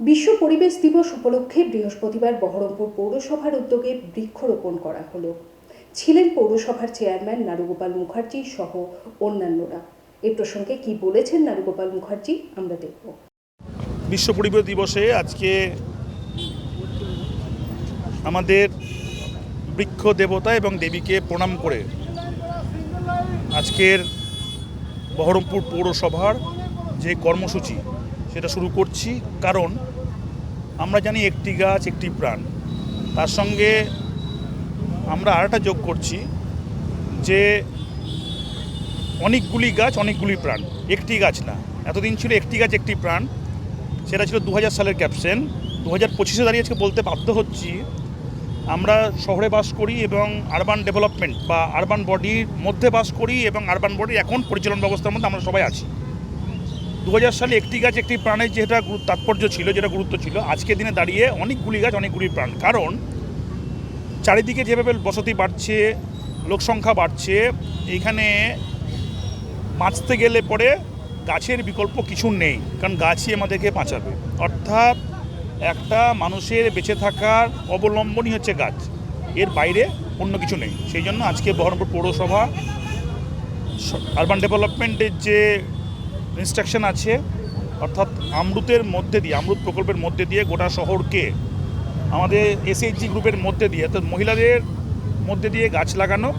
বিশ্ব পরিবেশ দিবস উপলক্ষে বৃহস্পতিবার বহরমপুর পৌরসভার উদ্যোগে বৃক্ষরোপণ করা হলো। ছিলেন পৌরসভার চেয়ারম্যান নারুগোপাল মুখার্জি সহ অন্যান্যরা। এ প্রসঙ্গে কি বলেছেন নারুগোপাল মুখার্জি, আমরা দেখব। বিশ্ব পরিবেশ দিবসে আজকে আমাদের বৃক্ষ দেবতা এবং দেবীকে প্রণাম করে আজকের বহরমপুর পৌরসভার যে কর্মসূচি সেটা শুরু করছি কারণ আমরা জানি একটি গাছ, একটি প্রাণ। তার সঙ্গে আমরা আরেকটা যোগ করছি যে অনেকগুলি গাছ, অনেকগুলি প্রাণ। একটি গাছ না। এতদিন ছিল একটি গাছ, একটি প্রাণ। সেটা ছিল দু হাজার সালের ক্যাপশন দু হাজার পঁচিশে দাঁড়িয়ে আজকে বলতে বাধ্য হচ্ছি আমরা শহরে বাস করি এবং আরবান ডেভেলপমেন্ট বা আরবান বডির মধ্যে বাস করি এবং আরবান বডির এখন পরিচালন ব্যবস্থার মধ্যে আমরা সবাই আছি। দু হাজার সালে একটি গাছ একটি প্রাণের যেটা তাৎপর্য ছিল, যেটা গুরুত্ব ছিল, আজকের দিনে দাঁড়িয়ে অনেকগুলি গাছ অনেকগুলি প্রাণ। কারণ চারিদিকে যেভাবে বসতি বাড়ছে লোকসংখ্যা বাড়ছে এইখানে বাঁচতে গেলে পরে গাছের বিকল্প কিছু নেই, কারণ গাছই আমাদেরকে বাঁচাবে। অর্থাৎ একটা মানুষের বেঁচে থাকার অবলম্বনই হচ্ছে গাছ, এর বাইরে অন্য কিছু নেই। সেই জন্য আজকে বহরমপুর পৌরসভা আরবান ডেভেলপমেন্টের যে ইনস্ট্রাকশন আছে, অর্থাৎ আমরুতের মধ্যে দিয়ে, আমরুত প্রকল্পের মধ্যে দিয়ে গোটা শহরকে, আমাদের এসএইচজি গ্রুপের মধ্যে দিয়ে, অর্থাৎ মহিলাদের মধ্যে দিয়ে গাছ লাগানো,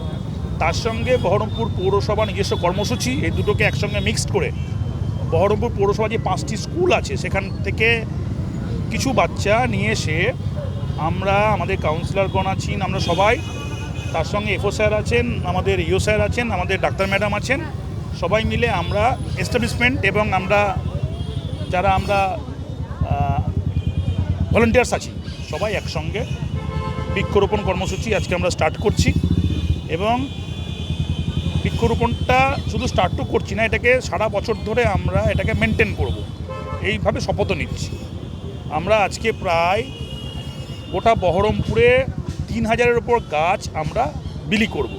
তার সঙ্গে বহরমপুর পৌরসভা নিজস্ব কর্মসূচি, এই দুটোকে একসঙ্গে মিক্সড করে, বহরমপুর পৌরসভা যে পাঁচটি স্কুল আছে, সেখান থেকে কিছু বাচ্চা নিয়ে এসে আমরা, আমাদের কাউন্সিলরগণ আছেন, আমরা সবাই, তার সঙ্গে এফও স্যার আছেন, আমাদের ইও স্যার আছেন, আমাদের ডাক্তার ম্যাডাম আছেন সবাই মিলে আমরা এস্টাবলিশমেন্ট এবং আমরা, যারা আমরা ভলেন্টিয়ার্স আছি, সবাই একসঙ্গে বৃক্ষরোপণ কর্মসূচি আজকে আমরা স্টার্ট করছি। এবং বৃক্ষরোপণটা শুধু স্টার্ট তো করছি না, এটাকে সারা বছর ধরে আমরা এটাকে মেনটেন করব। এইভাবে শপথও নিচ্ছি। আমরা আজকে প্রায় গোটা বহরমপুরে তিন হাজারের ওপর গাছ আমরা বিলি করব।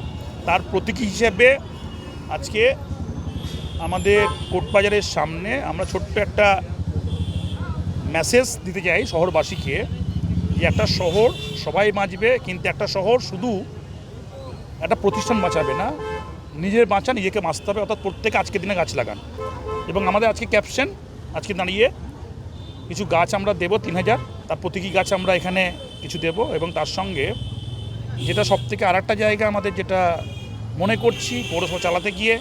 তার প্রতীকী হিসেবে আজকে আমাদের কোটবাজারের সামনে আমরা ছোট্ট একটা মেসেজ দিতে চাই শহরবাসীকে যে একটা শহর সবাই বাঁচবে, কিন্তু একটা শহর শুধু একটা প্রতিষ্ঠান বাঁচাবে না, নিজের বাঁচা, নিজেকে বাঁচতে হবে, অর্থাৎ প্রত্যেকে আজকের দিনে গাছ লাগান। এবং আমাদের আজকে ক্যাপশন আজকে দাঁড়িয়ে কিছু গাছ আমরা দেব, তিন হাজার। তার প্রতীকী গাছ আমরা এখানে কিছু দেব এবং তার সঙ্গে যেটা সব থেকে আর একটা জায়গা আমাদের যেটা মনে করছি, পৌরসভা চালাতে গিয়ে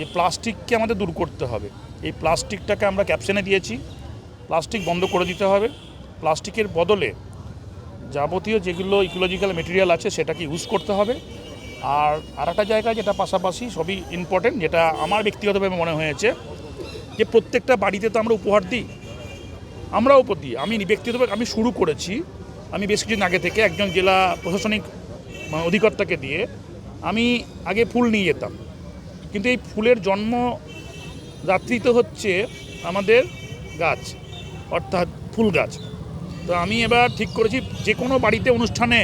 যে প্লাস্টিককে আমাদের দূর করতে হবে। এই প্লাস্টিকটাকে আমরা ক্যাপশনে দিয়েছি। প্লাস্টিক বন্ধ করে দিতে হবে। প্লাস্টিকের বদলে যাবতীয় যেগুলো ইকোলজিক্যাল মেটেরিয়াল আছে, সেটাকে ইউজ করতে হবে। আর আর একটা জায়গা যেটা পাশাপাশি সবই ইম্পর্টেন্ট যেটা আমার ব্যক্তিগতভাবে মনে হয়েছে, যে প্রত্যেকটা বাড়িতে তো আমরা উপহার দিই। আমরাও দিই। আমি ব্যক্তিগতভাবে আমি শুরু করেছি। আমি বেশ কিছুদিন আগে থেকে একজন জেলা প্রশাসনিক মানে অধিকর্তাকে দিয়ে আমি আগে ফুল নিয়ে যেতাম। কিন্তু এই ফুলের জন্ম রাত্রি তো হচ্ছে আমাদের গাছ, অর্থাৎ ফুল গাছ। তো আমি এবার ঠিক করেছি, যে কোনো বাড়িতে অনুষ্ঠানে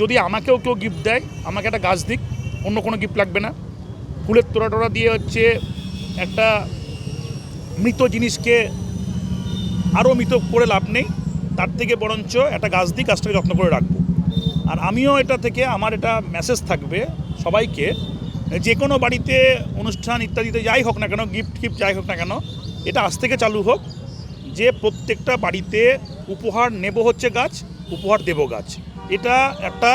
যদি আমাকেও কেউ গিফট দেয়, আমাকে একটা গাছ দিক, অন্য কোনো গিফট লাগবে না। ফুলের তোড়া টোড়া দিয়ে হচ্ছে একটা মৃত জিনিসকে আরও মৃত করে লাভ নেই, তার থেকে বরঞ্চ একটা গাছ দিই গাছটাকে যত্ন করে রাখব। আর আমিও এটা থেকে, আমার এটা মেসেজ থাকবে সবাইকে যে কোনো বাড়িতে অনুষ্ঠান ইত্যাদিতে যাই হোক না কেন গিফট গিফট যাই হোক না কেন, এটা আজ থেকে চালু হোক। যে প্রত্যেকটা বাড়িতে উপহার নেব হচ্ছে গাছ, উপহার দেব গাছ। এটা একটা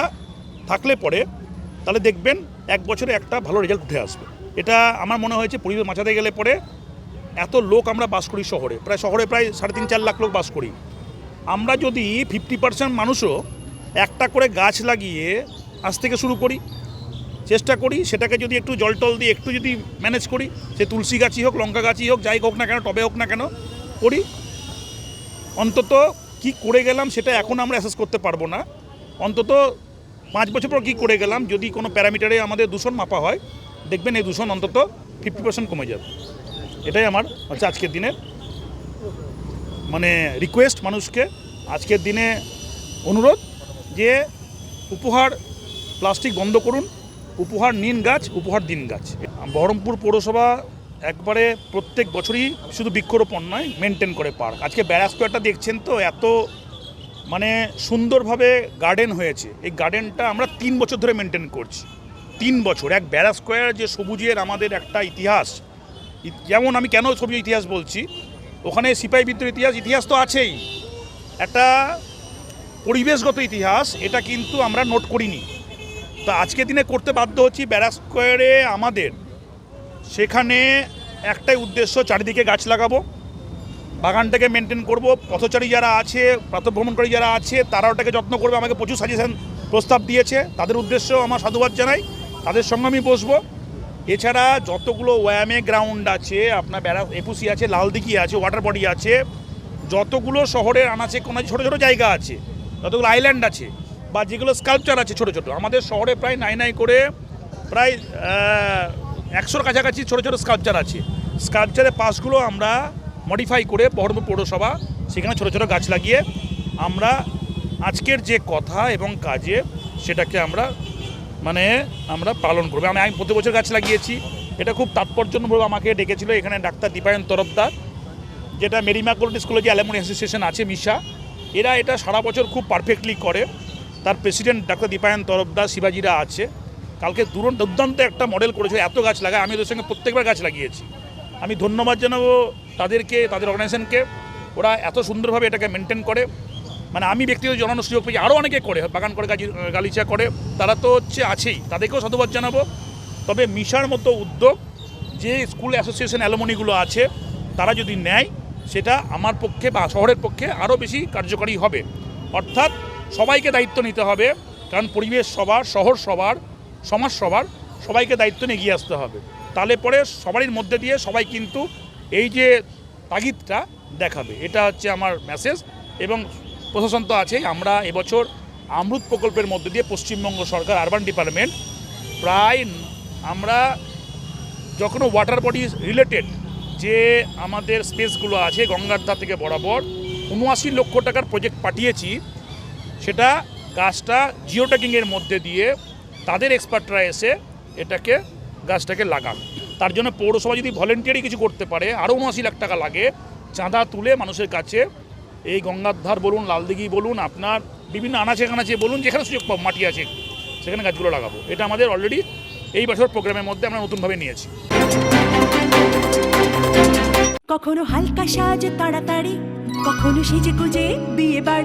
থাকলে পরে তাহলে দেখবেন এক বছরে একটা ভালো রেজাল্ট উঠে আসবে। এটা আমার মনে হয়েছে পরিবেশ বাঁচাতে গেলে পরে এত লোক আমরা বাস করি শহরে, প্রায় শহরে প্রায় সাড়ে তিন চার লাখ লোক বাস করি। আমরা যদি ফিফটি পার্সেন্ট মানুষও একটা করে গাছ লাগিয়ে আজ থেকে শুরু করি। চেষ্টা করি, সেটাকে যদি একটু জল টল দিয়ে একটু যদি ম্যানেজ করি, সে তুলসী গাছই হোক, লঙ্কা গাছই হোক, যাই হোক না কেন, টবে হোক না কেন, করি। অন্তত কি করে গেলাম সেটা এখন আমরা অ্যাসেস করতে পারব না। অন্তত পাঁচ বছর পর কী করে গেলাম, যদি কোনো প্যারামিটারে আমাদের দূষণ মাপা হয়, দেখবেন এই দূষণ অন্তত ফিফটি পার্সেন্ট কমে যাবে। এটাই আমার হচ্ছে আজকের দিনের মানে রিকোয়েস্ট মানুষকে। আজকের দিনে অনুরোধ যে, উপহার প্লাস্টিক বন্ধ করুন উপহার নিন গাছ, উপহার দিন গাছ। বহরমপুর পৌরসভা একবারে প্রত্যেক বছরই শুধু বৃক্ষরোপণ নয় মেনটেন করে পার্ক আজকে ব্যারাক স্কোয়ারটা দেখছেন তো, এত মানে সুন্দরভাবে গার্ডেন হয়েছে। এই গার্ডেনটা আমরা তিন বছর ধরে মেনটেন করছি। তিন বছর, এক ব্যারাক স্কোয়ার যে সবুজের আমাদের একটা ইতিহাস। যেমন আমি কেন সবুজ ইতিহাস বলছি? ওখানে সিপাহী বিদ্রোহ ইতিহাস ইতিহাস তো আছেই। একটা পরিবেশগত ইতিহাস, এটা কিন্তু আমরা নোট করিনি। তো আজকে দিনে করতে বাধ্য হচ্ছি ব্যারাক স্কোয়ারে আমাদের। সেখানে একটাই উদ্দেশ্য, চারিদিকে গাছ লাগাবো। বাগানটাকে মেনটেন করব। পথচারী যারা আছে প্রাতভ্রমণকারী যারা আছে তারা ওটাকে যত্ন করবে। আমাকে প্রচুর সাজেশন প্রস্তাব দিয়েছে। তাদের উদ্দেশ্যেও আমার সাধুবাদ জানাই। তাদের সঙ্গে আমি বসবো। এছাড়া যতগুলো ওয়ামে গ্রাউন্ড আছে, আপনার বেড়া এপুসি আছে, লালদিঘি আছে ওয়াটার বডি আছে, যতগুলো শহরের আনাচে কোনো ছোটো ছোটো জায়গা আছে, যতগুলো আইল্যান্ড আছে বা যেগুলো স্কাল্পচার আছে ছোটো ছোটো, আমাদের শহরে প্রায় নাই নাই করে প্রায় একশোর কাছাকাছি ছোটো ছোটো স্কাল্পচার আছে। স্কাল্পচারের পাশগুলো আমরা মডিফাই করে বহরমপুর পৌরসভা, সেখানে ছোটো ছোটো গাছ লাগিয়ে আমরা আজকের যে কথা এবং কাজে সেটাকে আমরা মানে আমরা পালন করব। আমি আমি প্রতি বছর গাছ লাগিয়েছি, এটা খুব তাৎপর্যপূর্ণ আমাকে ডেকেছিল এখানে ডাক্তার দীপায়ন তরফদার, যেটা মেরিমা কোল্ড স্কুলে যে অ্যালামনি অ্যাসোসিয়েশন আছে মিশা, এরা এটা সারা বছর খুব পারফেক্টলি করে। তার প্রেসিডেন্ট ডাক্তার দীপায়ন তরফদার শিবাজিরা আছে। কালকে দুরন্ত দুর্দান্ত একটা মডেল করেছিল, এত গাছ লাগায়, আমি ওদের সঙ্গে প্রত্যেকবার গাছ লাগিয়েছি। আমি ধন্যবাদ জানাব তাদেরকে, তাদের অর্গানাইজেশনকে ওরা এত সুন্দরভাবে এটাকে মেনটেন করে। মানে আমি ব্যক্তিগত জানানোর সুযোগ পেয়েছি। আরও অনেকে করে, বাগান করে গাছি গালিচা করে। তারা তো হচ্ছে আছেই, তাদেরকেও সাধুবাদ জানাব। তবে মিশার মতো উদ্যোগ, যে স্কুল অ্যাসোসিয়েশন অ্যালমনিগুলো আছে, তারা যদি নেয়, সেটা আমার পক্ষে বা শহরের পক্ষে আরও বেশি কার্যকরী হবে। অর্থাৎ সবাইকে দায়িত্ব নিতে হবে, কারণ পরিবেশ সবার, শহর সবার, সমাজ সবার, সবাইকে দায়িত্ব নিয়ে এগিয়ে আসতে হবে। তাহলে পরে সবারই মধ্যে দিয়ে সবাই কিন্তু এই যে তাগিদটা দেখাবে। এটা হচ্ছে আমার মেসেজ এবং প্রশাসন তো আছেই। আমরা এবছর আমরুত প্রকল্পের মধ্যে দিয়ে পশ্চিমবঙ্গ সরকার আরবান ডিপার্টমেন্ট প্রায় আমরা যখন ওয়াটার বডি রিলেটেড যে আমাদের স্পেসগুলো আছে গঙ্গার ধার থেকে বরাবর, উনআশি লক্ষ টাকার প্রজেক্ট পাঠিয়েছি। সেটা গাছটা জিওট্যাকিংয়ের মধ্যে দিয়ে তাদের এক্সপার্টরা এসে এটাকে, গাছটাকে লাগান। তার জন্য পৌরসভা যদি ভলেন্টিয়ারি কিছু করতে পারে আরও উনআশি লাখ টাকা লাগে, চাঁদা তুলে মানুষের কাছে, এই গঙ্গার ধার বলুন, লালদিঘি বলুন, আপনার বিভিন্ন আনাচে কানাচে বলুন, যেখানে সুযোগ পাবো, মাটি আছে, সেখানে গাছগুলো লাগাবো। এটা আমাদের অলরেডি এই বছর প্রোগ্রামের মধ্যে আমরা নতুনভাবে নিয়েছি। কখনো হালকা সাজ তাড়াতাড়ি, কখনো সেজে গুজে বিয়ে বাড়ি।